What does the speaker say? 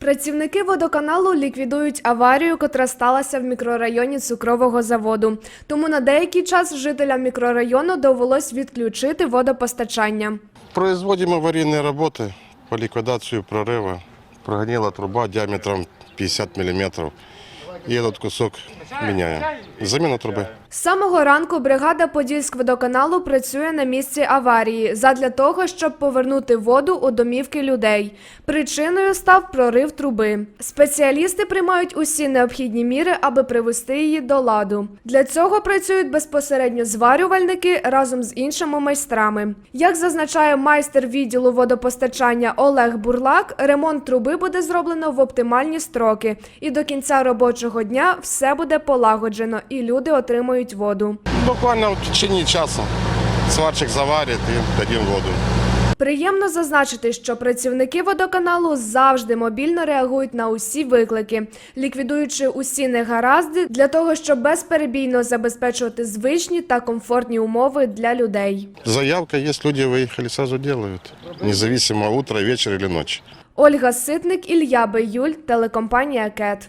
Працівники водоканалу ліквідують аварію, котра сталася в мікрорайоні цукрового заводу. Тому на деякий час жителям мікрорайону довелось відключити водопостачання. Производим аварийные работы по ликвидации прорыва. Прогонила труба диаметром 50 мм. И этот кусок меняем. Замена трубы. З самого ранку бригада Подільськводоканалу працює на місці аварії задля того, щоб повернути воду у домівки людей. Причиною став прорив труби. Спеціалісти приймають усі необхідні міри, аби привести її до ладу. Для цього працюють безпосередньо зварювальники разом з іншими майстрами. Як зазначає майстер відділу водопостачання Олег Бурлак, ремонт труби буде зроблено в оптимальні строки, і до кінця робочого дня все буде полагоджено, і люди отримують воду. Буквально в течение часа сварщик заварит и дадим воду. Приємно зазначити, що працівники водоканалу завжди мобільно реагують на усі виклики, ліквідуючи усі негаразди для того, щоб безперебійно забезпечувати звичні та комфортні умови для людей. Заявка есть, люди выехали, сразу делают. Независимо утро, вечер или ночь. Ольга Ситник, Ілля Беюль, телекомпанія КЕТ.